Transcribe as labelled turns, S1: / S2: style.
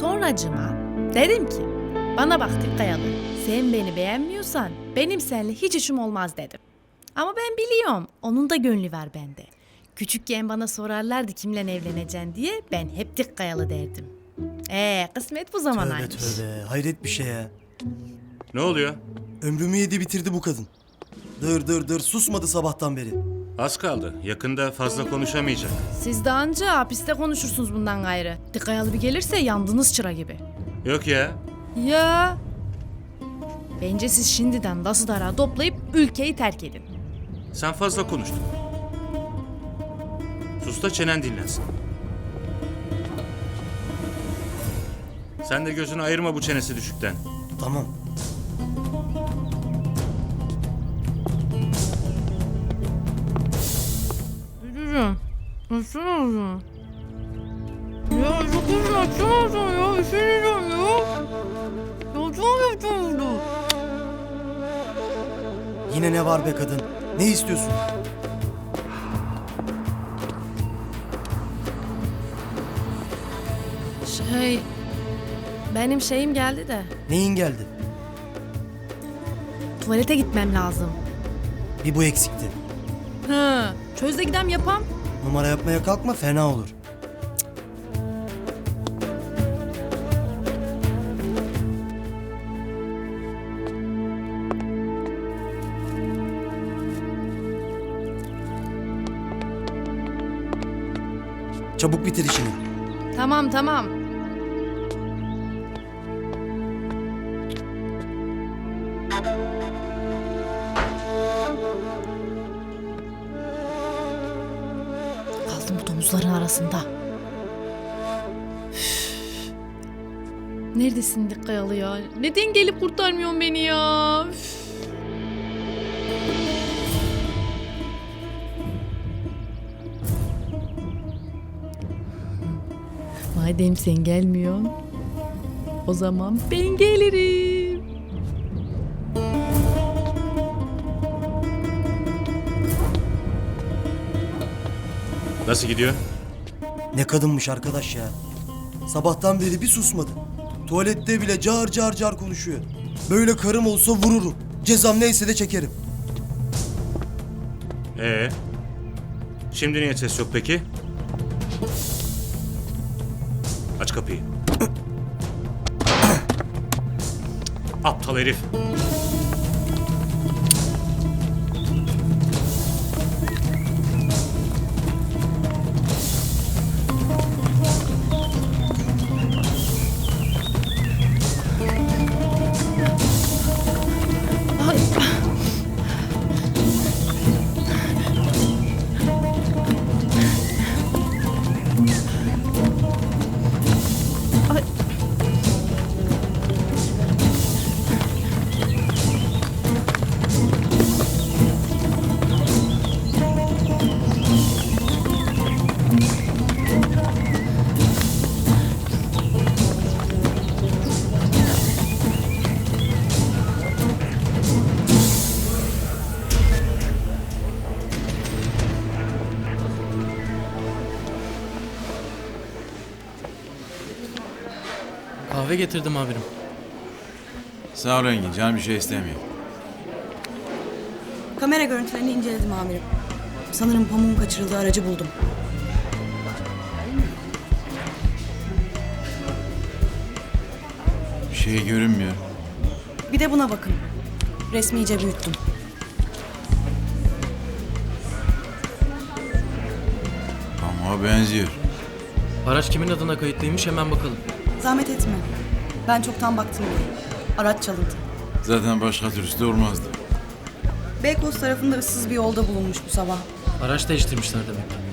S1: Sonracıma dedim ki bana bak Dikkayalı sen beni beğenmiyorsan benim seninle hiç işim olmaz dedim. Ama ben biliyorum onun da gönlü var bende. Küçükken bana sorarlardı kimle evleneceksin diye ben hep Dikkayalı derdim. Ee kısmet bu zaman
S2: Tövbe
S1: aymış.
S2: tövbe. Hayret bir şey ya.
S3: Ne oluyor?
S2: Ömrümü yedi bitirdi bu kadın. Dır dır dır susmadı sabahtan beri.
S3: Az kaldı. Yakında fazla konuşamayacak.
S1: Siz de anca hapiste konuşursunuz bundan gayrı. Dikkayalı bir gelirse yandınız çıra gibi.
S3: Yok ya.
S1: Ya. Bence siz şimdiden dası dara toplayıp ülkeyi terk edin.
S3: Sen fazla konuştun. Sus da çenen dinlensin. Sen de gözünü ayırma bu çenesi düşükten.
S2: Tamam.
S1: Nasıl oldu? Ya çok uzun açamazsın ya. Üşeneceğim ya. Ya çok kötü oldu.
S2: Yine ne var be kadın? Ne istiyorsun?
S1: Şey... Benim şeyim geldi de.
S2: Neyin geldi?
S1: Tuvalete gitmem lazım.
S2: Bir bu eksikti.
S1: Hı. Çözde gidem yapam.
S2: Numara yapmaya kalkma fena olur. Çabuk bitir işini.
S1: Tamam tamam. Kaldım bu domuzların arasında. Neredesin Dikkayalı ya? Neden gelip kurtarmıyorsun beni ya? Üf. Madem sen gelmiyorsun, o zaman ben gelirim.
S3: Nasıl gidiyor?
S2: Ne kadınmış arkadaş ya. Sabahtan beri bir susmadı. Tuvalette bile car car car konuşuyor. Böyle karım olsa vururum. Cezam neyse de çekerim.
S3: Ee? Şimdi niye ses yok peki? Aç kapıyı. Aptal herif.
S4: Kahve getirdim amirim.
S5: Sağ ol Engin, canım bir şey istemiyor.
S6: Kamera görüntülerini inceledim amirim. Sanırım pamuğun kaçırıldığı aracı buldum.
S5: Bir şey görünmüyor.
S6: Bir de buna bakın. Resmi iyice büyüttüm.
S5: Ama benziyor.
S4: Araç kimin adına kayıtlıymış hemen bakalım.
S6: Zahmet etme. Ben çoktan baktım bile. Araç çalındı.
S5: Zaten başka türlüsü de olmazdı.
S6: Beykoz tarafında ıssız bir yolda bulunmuş bu sabah.
S4: Araç değiştirmişler demek.